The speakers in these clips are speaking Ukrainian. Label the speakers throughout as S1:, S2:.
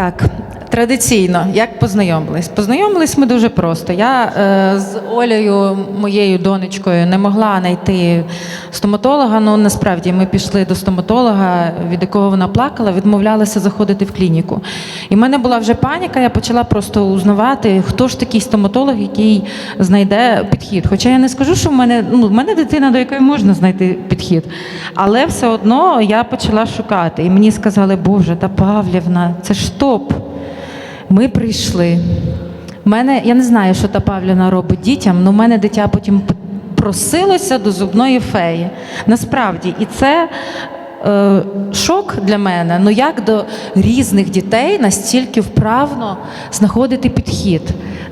S1: Так, традиційно, як познайомились? Познайомились ми дуже просто. Я е, з Олею, моєю донечкою, не могла знайти стоматолога. Ну насправді ми пішли до стоматолога, від якого вона плакала, відмовлялася заходити в клініку. І в мене була вже паніка, я почала просто узнавати, хто ж такий стоматолог, який знайде підхід. Хоча я не скажу, що в мене ну, в мене дитина, до якої можна знайти підхід. Але все одно я почала шукати. І мені сказали, Боже, та Павлівна, це ж топ. Ми прийшли. Мене, я не знаю, що та Павлівна робить дітям, але в мене дитя потім просилося до зубної феї. Насправді, і це е, шок для мене. Ну як до різних дітей настільки вправно знаходити підхід,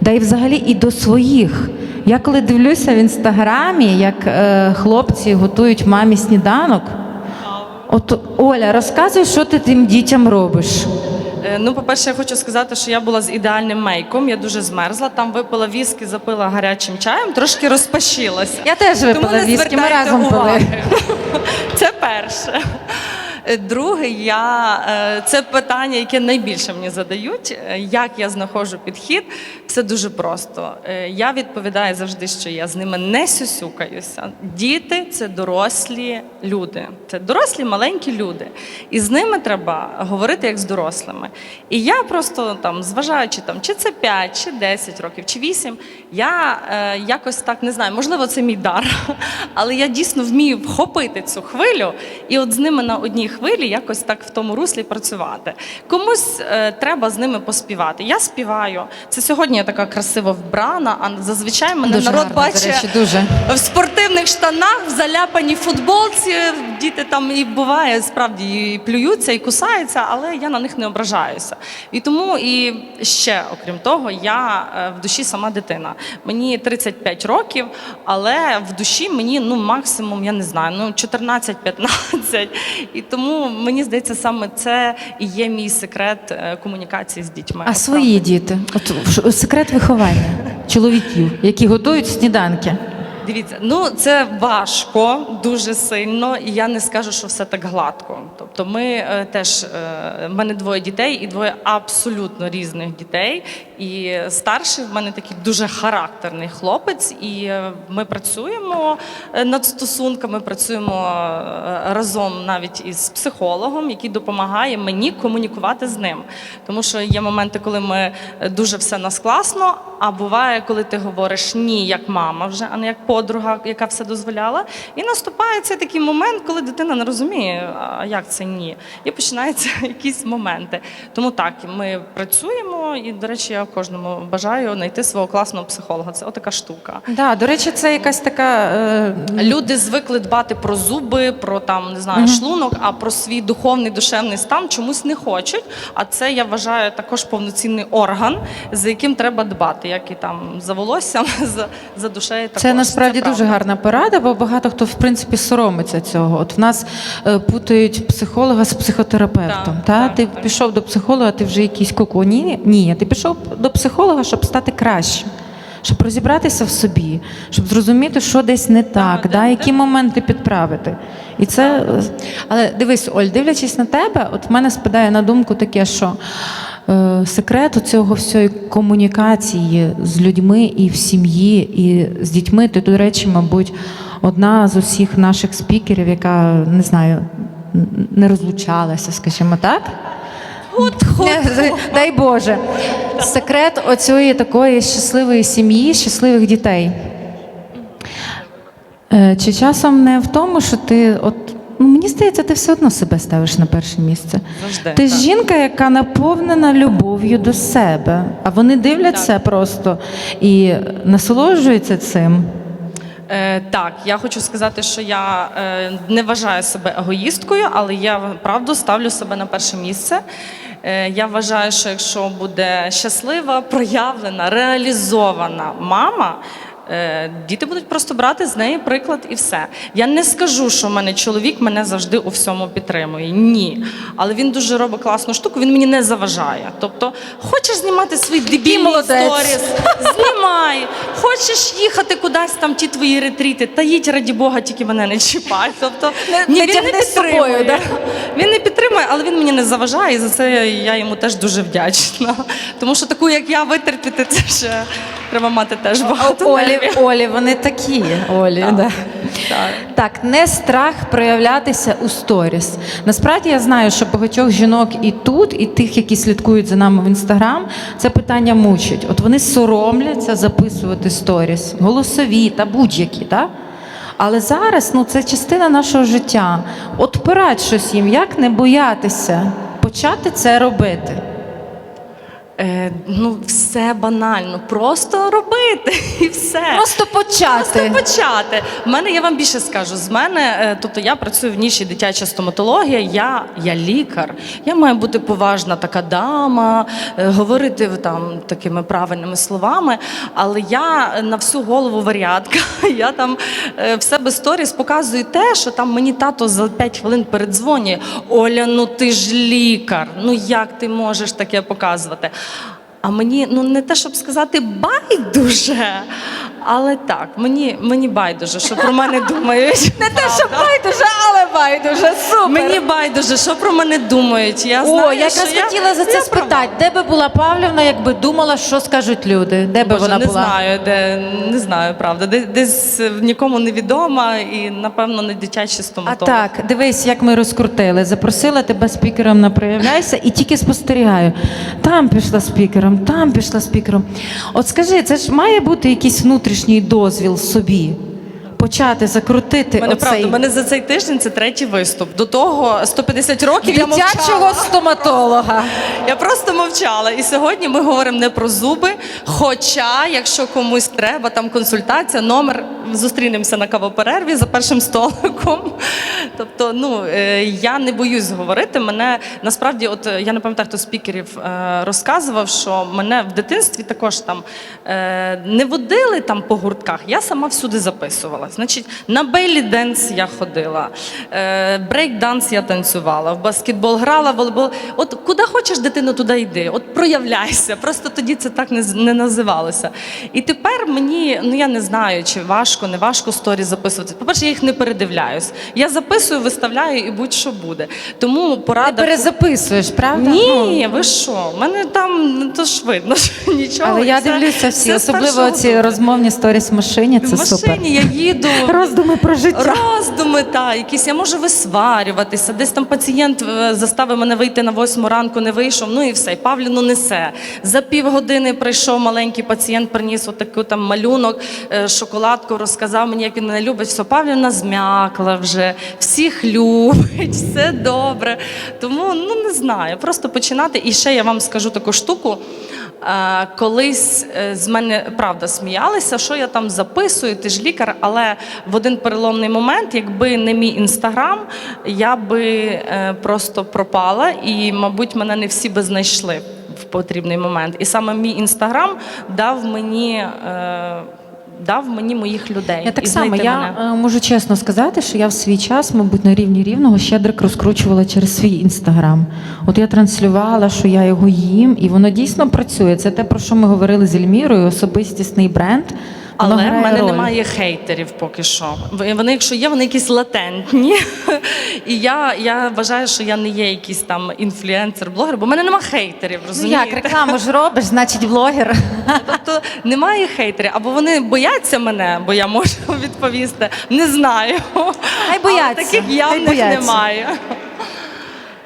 S1: да і взагалі і до своїх. Я коли дивлюся в інстаграмі, як е, хлопці готують мамі сніданок. От Оля, розказуй, що ти тим дітям робиш.
S2: Е, Ну, по-перше, я хочу сказати, що я була з ідеальним мейком. Я дуже змерзла. Там випила віскі, запила гарячим чаєм, трошки розпашилася.
S1: Я теж
S2: Тому
S1: випила
S2: не
S1: віскі, ми
S2: звертайте
S1: разом пили.
S2: уваги. Це перше. Е, Друге, я е, це питання, яке найбільше мені задають. е, Як я знаходжу підхід? Все дуже просто. Я відповідаю завжди, що я з ними не сюсюкаюся. Діти це дорослі люди, це дорослі маленькі люди, і з ними треба говорити як з дорослими. І я просто там, зважаючи там, чи це 5, чи 10 років, чи 8, я е, якось так не знаю, можливо, це мій дар, але я дійсно вмію вхопити цю хвилю і от з ними на одній якось так в тому руслі працювати. Комусь е, треба з ними поспівати. Я співаю. Це сьогодні я така красиво вбрана, а зазвичай мене
S1: Дуже
S2: народ
S1: гарно,
S2: бачить
S1: речі, дуже.
S2: в спортивних штанах, в заляпаній футболці. Діти там і буває, справді і плюються, і кусаються, але я на них не ображаюся. І тому і ще, окрім того, я е, в душі сама дитина. Мені 35 років, але в душі мені ну максимум, я не знаю, ну 14-15. І тому мені здається, саме це і є мій секрет е, комунікації з дітьми.
S1: А свої діти? От секрет виховання чоловіків, які готують сніданки.
S2: Дивіться, ну це важко дуже сильно, і я не скажу, що все так гладко. Тобто, ми е, теж е, в мене двоє дітей і двоє абсолютно різних дітей. І старший в мене такий дуже характерний хлопець, і е, ми працюємо е, над стосунками, працюємо е, разом навіть із психологом, який допомагає мені комунікувати з ним. Тому що є моменти, коли ми дуже все нас класно, а буває, коли ти говориш ні, як мама вже, а не як подруга, яка все дозволяла. І наступає цей такий момент, коли дитина не розуміє, а як це ні. І починаються якісь моменти. Тому так, ми працюємо, і, до речі, я кожному бажаю знайти свого класного психолога. Це отака штука.
S1: Да, до речі, це якась така. Е,
S2: Люди звикли дбати про зуби, про там не знаю, шлунок, а про свій духовний душевний стан чомусь не хочуть. А це я вважаю також повноцінний орган, за яким треба дбати, як і там за волоссям, за, за душею. Також.
S1: це насправді
S2: правда.
S1: дуже гарна порада, бо багато хто в принципі соромиться цього. От в нас е, путають психолога з психотерапевтом.
S2: Так,
S1: та?
S2: так,
S1: ти
S2: так.
S1: пішов до психолога, ти вже якийсь куку. Ні, ні, ти пішов до психолога, щоб стати кращим. Щоб розібратися в собі, щоб зрозуміти, що десь не так, да, які моменти підправити. І це, але дивись, Оль, дивлячись на тебе, от в мене спадає на думку таке, що е, секрет цього всієї комунікації з людьми і в сім'ї, і з дітьми, ти, до речі, мабуть, одна з усіх наших спікерів, яка не знаю, не розлучалася, скажімо так. Не, Дай Боже. Секрет оцієї такої щасливої сім'ї, щасливих дітей. Е, Чи часом не в тому, що ти от. Ну, мені здається, ти все одно себе ставиш на перше місце.
S2: Завжди,
S1: Ти
S2: так.
S1: жінка, яка наповнена любов'ю до себе, а вони дивляться просто і насолоджуються цим.
S2: Е, так, я хочу сказати, що я е, не вважаю себе егоїсткою, але я правду ставлю себе на перше місце. Е, я вважаю, що якщо буде щаслива, проявлена, реалізована мама. Е, Діти будуть просто брати з неї приклад і все. Я не скажу, що в мене чоловік мене завжди у всьому підтримує. Ні. Але він дуже робить класну штуку, він мені не заважає. Тобто, хочеш знімати свої дебільні сторіс, знімай. Хочеш їхати кудись там ті твої ретріти, та їдь, раді Бога, тільки мене не чіпай. Тобто, ні,
S1: не
S2: він не
S1: собою,
S2: підтримує.
S1: да?
S2: Він не підтримує, але він мені не заважає, і за це я йому теж дуже вдячна. Тому що таку, як я, витерпіти, це ще треба мати теж багато.
S1: Олі,
S2: нервів.
S1: Олі, вони такі. Олі, да.
S2: Так.
S1: Так, не страх проявлятися у сторіс. Насправді я знаю, що багатьох жінок і тут, і тих, які слідкують за нами в інстаграм, це питання мучить. От вони соромляться записувати сторіс, голосові та будь-які, так? Але зараз ну, це частина нашого життя. От порадь щось їм, як не боятися почати це робити.
S2: Е, ну, все банально, просто робити і все.
S1: Просто почати.
S2: Просто почати. В мене я вам більше скажу. З мене, е, тобто я працюю в ніші дитяча стоматологія, я, я лікар. Я маю бути поважна така дама, е, говорити там такими правильними словами. Але я на всю голову варіатка. Я там е, в себе сторіс показую те, що там мені тато за 5 хвилин передзвонює. Оля, ну ти ж лікар. Ну як ти можеш таке показувати? А мені ну не те, щоб сказати байдуже, але так, мені, мені байдуже, що про мене думають.
S1: Не те, що байдуже, але байдуже. Супер.
S2: Мені байдуже, що про мене думають. Я
S1: О,
S2: знаю,
S1: я якраз
S2: я-
S1: хотіла за це спитати, де би була Павлівна, якби думала, що скажуть люди? Де би
S2: Боже,
S1: вона
S2: не
S1: була?
S2: знаю, де не знаю, правда. Десь, десь нікому не відома і напевно не дитячі
S1: А
S2: стоматологи.
S1: так, дивись, як ми розкрутили. Запросила тебе спікером на проявляйся і тільки спостерігаю. Там пішла спікером, там пішла спікером. От скажи, це ж має бути якийсь внутрішній дозвіл собі. Почати закрутити
S2: Мене
S1: оцей
S2: правда, мене за цей тиждень це третій виступ. До того 150 років я
S1: дитячого
S2: мовчала.
S1: стоматолога.
S2: Я просто мовчала. І сьогодні ми говоримо не про зуби. Хоча, якщо комусь треба, там консультація, номер зустрінемося на кавоперерві за першим столиком. Тобто, ну е, я не боюсь говорити. Мене насправді, от е, я не пам'ятаю, хто спікерів е, розказував, що мене в дитинстві також там не водили там по гуртках. Я сама всюди записувала. Значить, на бейлі денс я ходила, е, брейк данс я танцювала, в баскетбол грала, волейбол. От куди хочеш дитину, туди йди. От проявляйся. Просто тоді це так не, не називалося. І тепер мені, ну я не знаю, чи важко, не важко сторі записувати. По-перше, я їх не передивляюсь. Я записую, виставляю і будь-що буде. Тому
S1: Ти перезаписуєш, правда? Ну,
S2: Ні, ви що? У мене там ну, то ж видно, що нічого.
S1: Але я дивлюся всі,
S2: все
S1: особливо ці розмовні сторіс в машині. Це
S2: в машині
S1: супер.
S2: я їду.
S1: Роздуми про життя.
S2: Роздуми, та, якісь я можу висварюватися. Десь там пацієнт е, заставив мене вийти на восьму ранку, не вийшов. Ну і все, і Павліну несе. За півгодини прийшов маленький пацієнт, приніс отаку там малюнок, е, шоколадку, розказав мені, як він мене любить. Все, Павліна зм'якла вже, всіх любить, все добре. Тому ну не знаю, просто починати. І ще я вам скажу таку штуку. Е, Колись е, з мене правда сміялися, що я там записую, ти ж лікар, але в один переломний момент, якби не мій інстаграм, я би е, просто пропала, і, мабуть, мене не всі би знайшли в потрібний момент. І саме мій інстаграм дав мені. Дав мені моїх людей.
S1: Я так само, я
S2: мене.
S1: е, можу чесно сказати, що я в свій час, мабуть, на рівні рівного щедрик розкручувала через свій інстаграм. От я транслювала, що я його їм, і воно дійсно працює. Це те, про що ми говорили з Ельмірою, особистісний бренд.
S2: Але в мене
S1: роль.
S2: немає хейтерів поки що. Вони, якщо є, вони якісь латентні. І я, я вважаю, що я не є якийсь там інфлюенсер-блогер, бо в мене немає хейтерів,
S1: Ну як рекламу ж робиш, значить блогер.
S2: Тобто немає хейтерів, або вони бояться мене, бо я можу відповісти. Не знаю.
S1: Хай бояться,
S2: Але таких явних немає.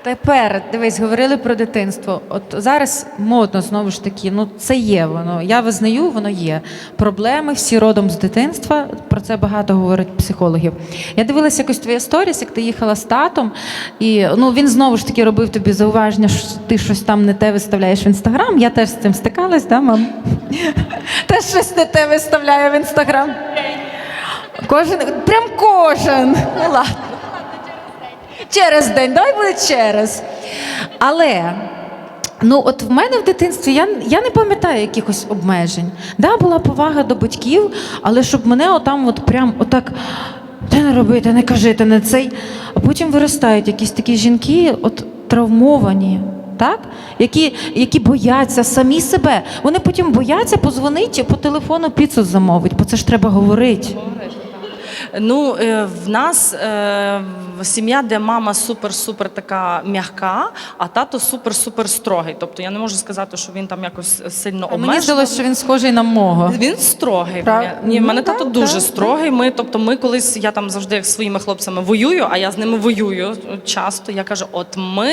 S1: Тепер дивись, говорили про дитинство. От зараз модно знову ж таки, ну це є воно. Я визнаю, воно є. Проблеми всі родом з дитинства. Про це багато говорять психологів. Я дивилася якось твоя сторіс, як ти їхала з татом, і ну він знову ж таки робив тобі зауваження, що ти щось там не те виставляєш в інстаграм. Я теж з цим стикалась, да, мам? Теж щось не те виставляю в інстаграм. Кожен, прям кожен. Ну ладно. Через день, дай буде через. Але Ну, от в мене в дитинстві я, я не пам'ятаю якихось обмежень. Да, була повага до батьків, але щоб мене отам от прям отак. Те не робити, не кажи, те не цей. А потім виростають якісь такі жінки, от травмовані, так? Які, які бояться самі себе. Вони потім бояться позвонити по телефону піцу замовити, бо це ж треба говорити.
S2: Ну, е, в нас е, сім'я, де мама супер-супер така м'яка, а тато супер-супер строгий. Тобто я не можу сказати, що він там якось сильно
S1: А Мені здалося, що він схожий на мого.
S2: Він строгий.
S1: Прав-
S2: Ні, в мене
S1: Ну,
S2: тато
S1: так,
S2: дуже
S1: так,
S2: строгий. Ми, тобто, ми колись я там завжди як своїми хлопцями воюю, а я з ними воюю часто. Я кажу: от ми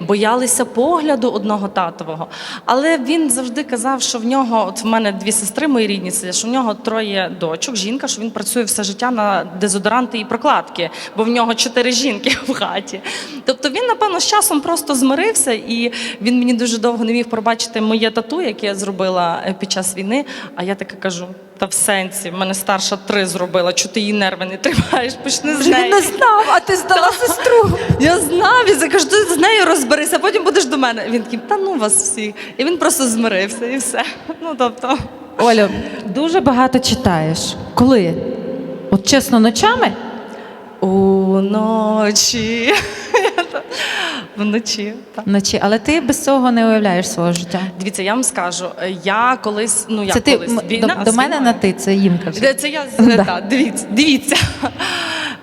S2: боялися погляду одного татового. Але він завжди казав, що в нього, от в мене дві сестри, мої рідні сидять, що в нього троє дочок, жінка, що він працює все життя на дезодоранти і прокладки, бо в нього чотири жінки в хаті. Тобто він, напевно, з часом просто змирився, і він мені дуже довго не міг пробачити моє тату, яке я зробила е, під час війни. А я таке кажу: та в сенсі, в мене старша три зробила, чого ти її нерви не тримаєш, почни з неї.
S1: знав, а ти здала сестру.
S2: Я знав, і я кажу, ти з нею розберися, а потім будеш до мене. Він такий, та ну вас всіх. І він просто змирився і все. Ну тобто.
S1: Олю, дуже багато читаєш. Коли? От чесно, ночами?
S2: Уночі. Вночі. Так.
S1: Вночі, але ти без цього не уявляєш свого життя.
S2: Дивіться, я вам скажу, я колись, ну я
S1: це
S2: колись
S1: ти,
S2: війна,
S1: до, до мене на ти, це їм кажу.
S2: Це я
S1: Да.
S2: та, дивіться, дивіться.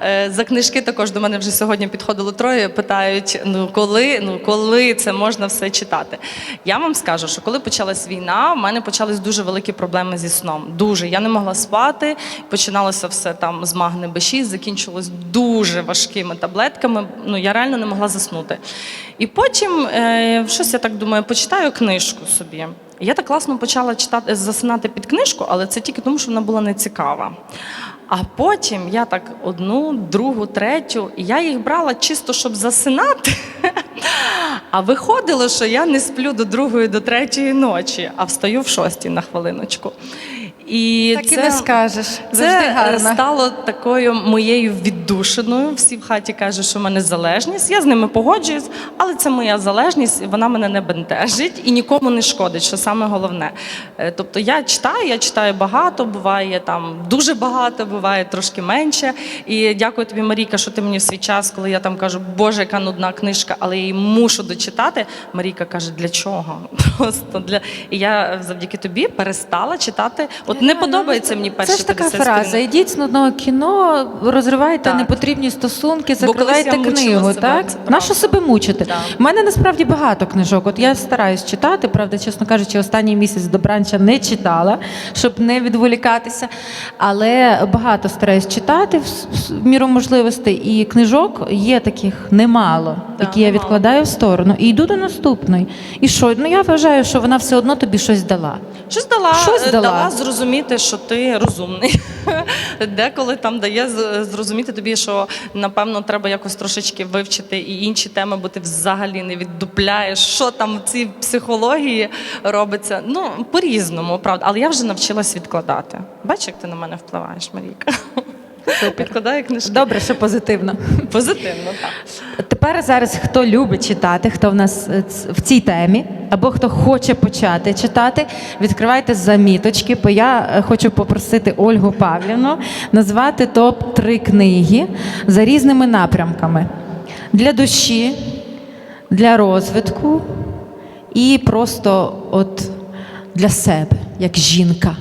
S2: Е, За книжки також до мене вже сьогодні підходило троє, питають: ну коли, ну коли це можна все читати? Я вам скажу, що коли почалась війна, в мене почались дуже великі проблеми зі сном. Дуже я не могла спати. Починалося все там з магни Б6, закінчилось дуже важкими таблетками. Ну я реально не могла заснути. І потім е, щось я так думаю, почитаю книжку собі. Я так класно почала читати засинати під книжку, але це тільки тому, що вона була нецікава. А потім я так одну, другу, третю, і я їх брала чисто, щоб засинати. А виходило, що я не сплю до другої, до третьої ночі, а встаю в шостій на хвилиночку. І
S1: Так і не скажеш.
S2: це
S1: Завжди гарно.
S2: стало такою моєю віддушиною. Всі в хаті кажуть, що в мене залежність. Я з ними погоджуюсь, але це моя залежність, вона мене не бентежить і нікому не шкодить, що саме головне. Е, Тобто я читаю, я читаю багато, буває там дуже багато, буває трошки менше. І дякую тобі, Марійка, що ти мені в свій час, коли я там кажу, Боже, яка нудна книжка, але я її мушу дочитати. Марійка каже, для чого? Просто для і я завдяки тобі перестала читати. От не подобається мені перші
S1: Це ж така
S2: 50
S1: фраза.
S2: сторінок.
S1: Ідіть з нудного кіно, розривайте. Непотрібні стосунки, закривайте книгу. так? Нащо себе мучити?
S2: Так.
S1: У мене насправді багато книжок. От я стараюсь читати, правда, чесно кажучи, останній місяць до бранча не читала, щоб не відволікатися. Але багато стараюсь читати в, міру можливостей. І книжок є таких немало,
S2: Так,
S1: які я відкладаю в сторону. І йду до наступної. І що? Ну я вважаю, що вона все одно тобі щось дала.
S2: Щось дала,
S1: Щось
S2: е,
S1: дала.
S2: дала зрозуміти, що ти розумний. Деколи там дає зрозуміти тобі, що напевно треба якось трошечки вивчити і інші теми, бо ти взагалі не віддупляєш, що там в цій психології робиться. Ну, по-різному, правда. Але я вже навчилась відкладати. Бачиш, як ти на мене впливаєш, Марійка? Підкладає книжки.
S1: Добре, що позитивно.
S2: Позитивно, так.
S1: Тепер зараз хто любить читати, хто в нас е, в цій темі, або хто хоче почати читати, відкривайте заміточки, бо я е, хочу попросити Ольгу Павлівну назвати топ 3 книги за різними напрямками для душі, для розвитку і просто от для себе, як жінка,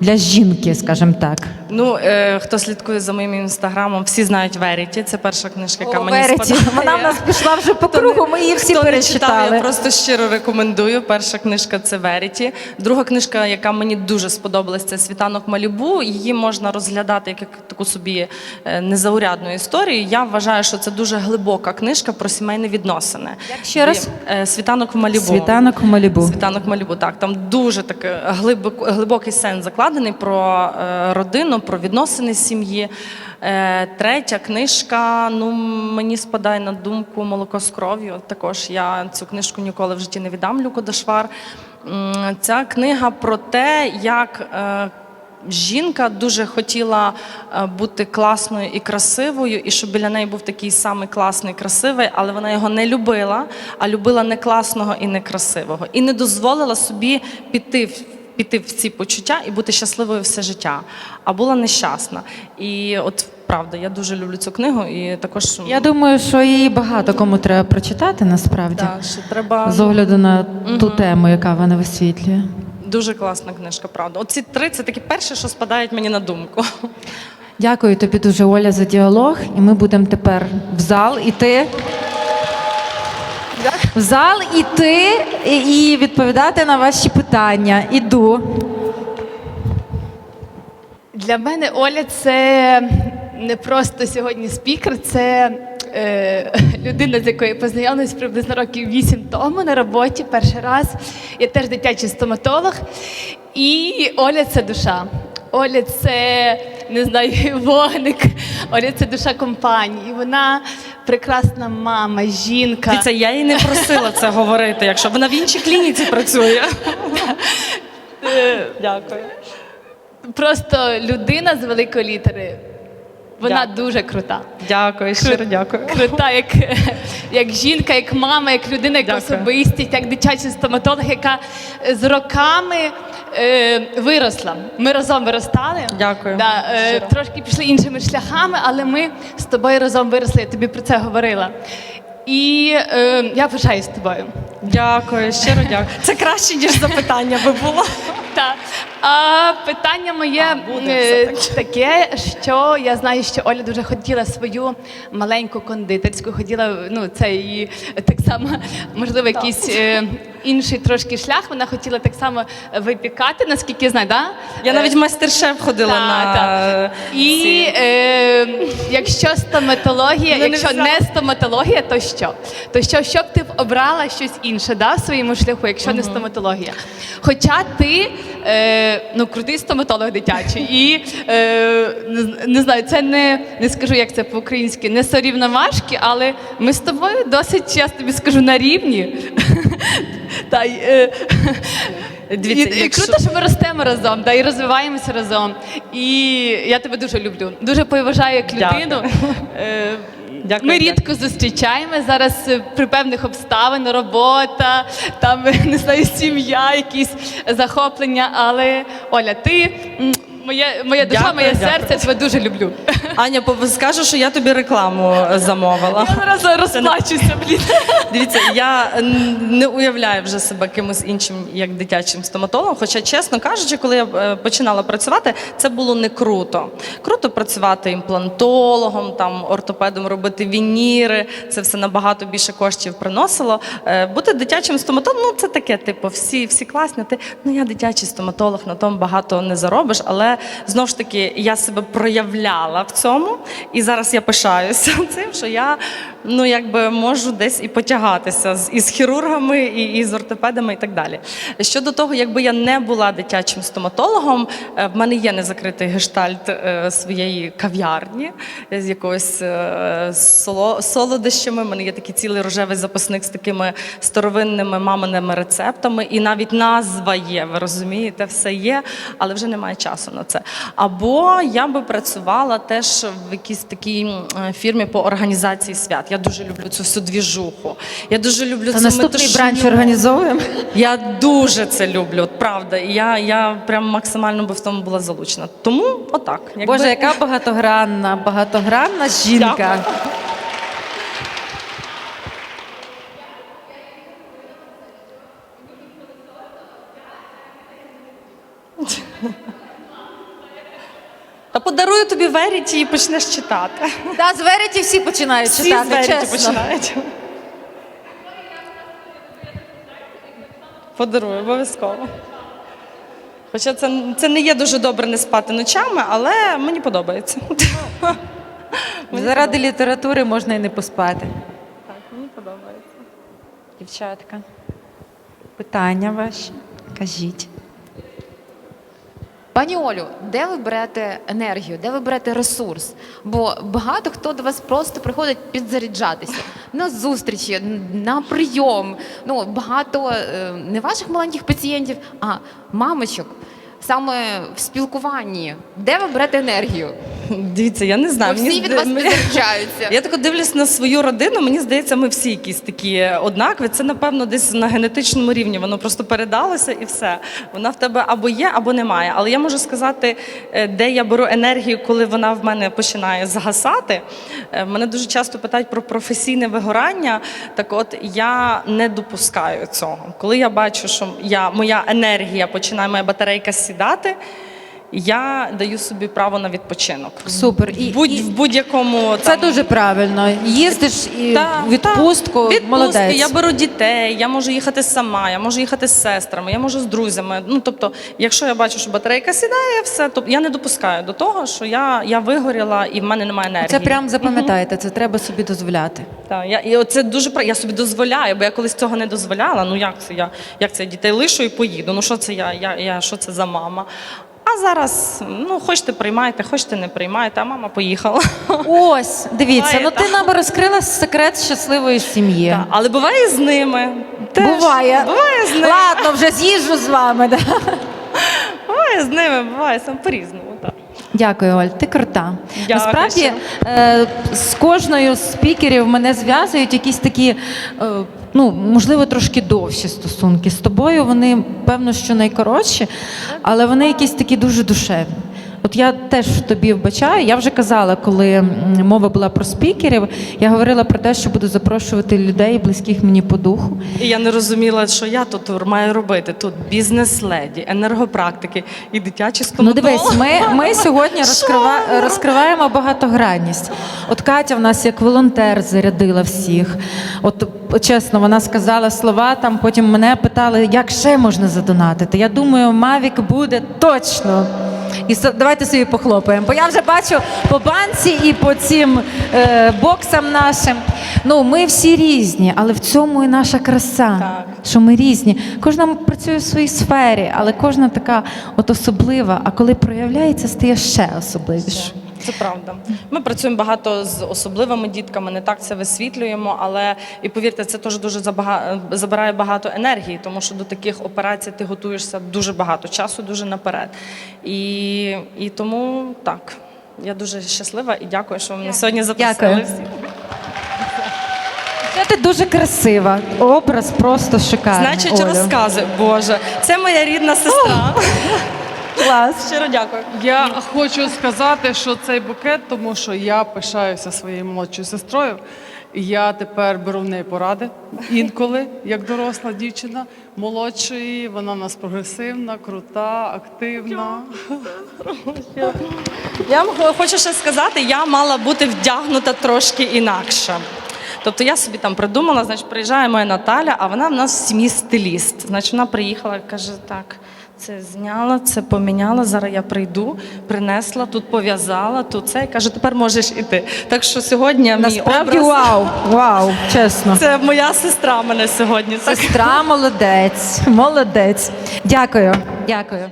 S1: для жінки, скажімо так.
S2: Ну, е, хто слідкує за моїм інстаграмом, всі знають Веріті. Це перша книжка, яка
S1: О,
S2: мені
S1: Вереті,
S2: сподобалася.
S1: вона в нас пішла вже по кругу, ми її всі
S2: Хто не читав,
S1: перечитали.
S2: я просто щиро рекомендую. Перша книжка це Веріті. Друга книжка, яка мені дуже сподобалась, це Світанок Малібу. Її можна розглядати як таку собі е, незаурядну історію. Я вважаю, що це дуже глибока книжка про сімейні відносини.
S1: Як ще раз?
S2: Е, Світанок в Малібу.
S1: Світанок в Малібу.
S2: Світанок Малібу, так. Там дуже такий глибок, глибокий сенс закладений про е, родину, про відносини сім'ї. Е, третя книжка, ну мені спадає на думку молоко з кров'ю. Також я цю книжку ніколи в житті не віддам Люку Дашвар. Ця книга про те, як. Е, жінка дуже хотіла е, бути класною і красивою, і щоб біля неї був такий самий класний, красивий, але вона його не любила, а любила не класного і не красивого. І не дозволила собі піти в піти в ці почуття і бути щасливою все життя, а була нещасна. І от правда, я дуже люблю цю книгу, і також
S1: Я думаю, що її багато кому треба прочитати насправді.
S2: да, що треба
S1: З огляду на ту тему, яка вона висвітлює.
S2: дуже класна книжка, правда. Оці три це такі перші, що спадають мені на думку.
S1: Дякую тобі дуже, Оля, за діалог. І ми будемо тепер в зал іти. В зал іти і відповідати на ваші питання. Іду.
S3: Для мене Оля це не просто сьогодні спікер, це е, людина, з якою я познайомилась приблизно років вісім тому на роботі. Перший раз. Я теж дитячий стоматолог. І Оля це душа. Оля це не знаю, вогник. Оля це душа компанії. Вона прекрасна мама, жінка.
S2: Це я їй не просила це говорити, якщо вона в іншій клініці працює. Дякую.
S3: Просто людина з великої літери. Вона
S2: Дякую.
S3: дуже крута.
S2: Дякую, щиро дякую.
S3: Крута, як, як жінка, як мама, як людина, як
S2: Дякую.
S3: особистість, як дитячий стоматолог, яка з роками е, виросла. Ми разом виростали.
S2: Дякую.
S3: Да, е, трошки пішли іншими шляхами, але ми з тобою разом виросли. Я тобі про це говорила. І е, я пишаюсь тобою.
S2: Дякую, щиро дякую. Це краще, ніж запитання би було.
S3: Так. А питання моє
S2: А, буде
S3: е,
S2: все-таки.
S3: таке, що я знаю, що Оля дуже хотіла свою маленьку кондитерську, хотіла, ну це її так само, можливо, якийсь е, інший трошки шлях. Вона хотіла так само випікати, наскільки я знаю, да?
S2: Я
S3: Е,
S2: навіть в майстер-шеф ходила
S3: та,
S2: на
S3: та. І е, якщо стоматологія,
S2: Ну,
S3: якщо
S2: взяла.
S3: не стоматологія, то що? То що, що б ти обрала щось інше да, в своєму шляху, якщо не стоматологія? Хоча ти е, ну, крутий стоматолог дитячий, і е, не, не знаю, це не, не скажу, як це по-українськи, не сорівноважки, але ми з тобою досить, я тобі скажу, на рівні. Та, й, е,
S2: Дивіться,
S3: і, і
S2: якщо-
S3: круто, що ми ростемо разом, да, і розвиваємося разом. І я тебе дуже люблю. Дуже поважаю як
S2: Дякую.
S3: людину. Е,
S2: Дякую,
S3: Ми
S2: дякую.
S3: рідко зустрічаємо зараз е, при певних обставин, робота, там не знаю, сім'я, якісь захоплення. Але Оля, ти м, моя, моя душа,
S2: Дякую,
S3: моє
S2: дякую.
S3: серце, тебе дуже люблю.
S2: Аня, скажу, що я тобі рекламу е, замовила.
S3: Я зараз розплачуся, блін.
S2: Дивіться, я не уявляю вже себе кимось іншим, як дитячим стоматологом. Хоча, чесно кажучи, коли я е, починала працювати, це було не круто. Круто працювати імплантологом, там ортопедом робити вініри. Це все набагато більше коштів приносило. Е, Бути дитячим стоматологом, ну це таке, типу, всі, всі класні. Ти ну я дитячий стоматолог, на тому багато не заробиш. Але знову ж таки я себе проявляла в цьому, і зараз я пишаюся цим, що я ну якби можу десь і потягатися з із хірургами, і, і з ортопедами, і так далі. Щодо того, якби я не була дитячим стоматологом, е, в мене є незакритий гештальт е, своєї кав'ярні з якогось е, соло, солодощами. У мене є такий цілий рожевий записник з такими старовинними маминими рецептами, і навіть назва є. Ви розумієте, все є, але вже немає часу на це. Або я би працювала теж в якійсь такій е, фірмі по організації свят. Я дуже люблю цю всю двіжуху. Я дуже люблю
S1: Та
S2: цю
S1: наступний
S2: метушню.
S1: бранч організовуємо.
S2: Я дуже це люблю, от правда. І я, я прям максимально би в тому була залучена. Тому отак. Якби-
S1: Боже, яка багатогранна, багатогранна жінка.
S2: Дякую. Та подарую тобі Веріті і почнеш читати.
S1: Та з Веріті всі починають
S2: Всі з
S1: читати,
S2: Веріті
S1: чесно.
S2: починають. Подарую, обов'язково. Хоча це, це не є дуже добре не спати ночами, але мені подобається. Мені
S1: Заради літератури можна і не поспати.
S2: Так, мені подобається.
S1: Дівчатка, питання ваші? Кажіть.
S4: Пані Олю, де ви берете енергію, де ви берете ресурс? Бо багато хто до вас просто приходить підзаряджатися на зустрічі, на прийом. Ну багато е, не ваших маленьких пацієнтів, а мамочок. Саме в спілкуванні? Де ви берете енергію?
S2: Дивіться, я не знаю.
S4: Бо всі
S2: мені
S4: від
S2: зда-
S4: вас
S2: мені-
S4: підзаряджаються.
S2: Я тако дивлюсь на свою родину. Мені здається, ми всі якісь такі однакові. Це напевно десь на генетичному рівні. Воно просто передалося і все. Вона в тебе або є, або немає. Але я можу сказати, е, де я беру енергію, коли вона в мене починає згасати. Е, Мене дуже часто питають про професійне вигорання. Так, от я не допускаю цього. Коли я бачу, що я моя енергія починає, моя батарейка сідати. Я даю собі право на відпочинок.
S1: Супер. І-
S2: будь,
S1: і-
S2: в будь-якому
S1: Це
S2: там,
S1: дуже правильно. Їздиш і
S2: та,
S1: відпустку,
S2: та,
S1: молодець.
S2: Я беру дітей, я можу їхати сама, я можу їхати з сестрами, я можу з друзями. Ну тобто, якщо я бачу, що батарейка сідає, все, то я не допускаю до того, що я, я вигоріла і в мене немає енергії.
S1: Це прям запам'ятайте, це треба собі дозволяти.
S2: Так, я, і оце дуже я собі дозволяю, бо я колись цього не дозволяла. Ну як це я, як це я дітей лишу і поїду? Ну що це я, я, я що це за мама? А зараз, ну, хочете приймайте, хочете не приймайте, а мама поїхала.
S1: Ось, дивіться,
S2: Буває
S1: ну ти
S2: так.
S1: нам розкрила секрет щасливої сім'ї.
S2: Так, Але буває і з ними. Теж.
S1: Буває.
S2: Буває з ними.
S1: Ладно, вже з'їжджу з вами. Да.
S2: Буває з ними, буває сам по-різному. Так.
S1: Дякую, Оль, ти крута.
S2: Дякую,
S1: Насправді е, з кожною з спікерів мене зв'язують якісь такі, е, ну можливо, трошки довші стосунки. З тобою вони певно, що найкоротші, але вони якісь такі дуже душевні. От я теж тобі вбачаю. Я вже казала, коли мова була про спікерів, я говорила про те, що буду запрошувати людей, близьких мені по духу.
S2: І я не розуміла, що я тут маю робити. Тут бізнес-леді, енергопрактики і дитячі
S1: Ну дивись, ми, ми сьогодні розкрива... розкриваємо багатогранність. От Катя в нас як волонтер зарядила всіх. От чесно, вона сказала слова, там потім мене питали, як ще можна задонатити. Я думаю, Мавік буде точно. І давайте собі похлопаємо. Бо я вже бачу по банці і по цим е, боксам нашим. Ну, ми всі різні, але в цьому і наша краса.
S2: Так.
S1: Що ми різні. Кожна працює в своїй сфері, але кожна така от особлива. А коли проявляється, стає ще особливіше.
S2: Це правда. Ми працюємо багато з особливими дітками, не так це висвітлюємо, але і повірте, це теж дуже забирає багато енергії, тому що до таких операцій ти готуєшся дуже багато часу, дуже наперед. І, і тому так. Я дуже щаслива і дякую, що ви мене сьогодні запросили.
S1: Дякую. Це ти дуже красива. Образ просто шикарний.
S2: Значить,
S1: Олю.
S2: розказуй, Боже, це моя рідна сестра.
S1: Клас.
S2: Щиро дякую.
S5: Я хочу сказати, що цей букет, тому що я пишаюся своєю молодшою сестрою. І Я тепер беру в неї поради інколи, як доросла дівчина молодшої. Вона в нас прогресивна, крута, активна.
S2: Я вам хочу ще сказати, я мала бути вдягнута трошки інакше. Тобто я собі там придумала, значить, приїжджає моя Наталя, а вона в нас в сім'ї стиліст. Значить, вона приїхала і каже, так, це зняла, це поміняла, зараз я прийду, принесла, тут пов'язала, тут це. І каже, тепер можеш іти. Так що сьогодні мій
S1: Насправді
S2: образ,
S1: вау, вау, чесно.
S2: це моя сестра мене сьогодні. Так.
S1: Сестра молодець, молодець. Дякую. Дякую.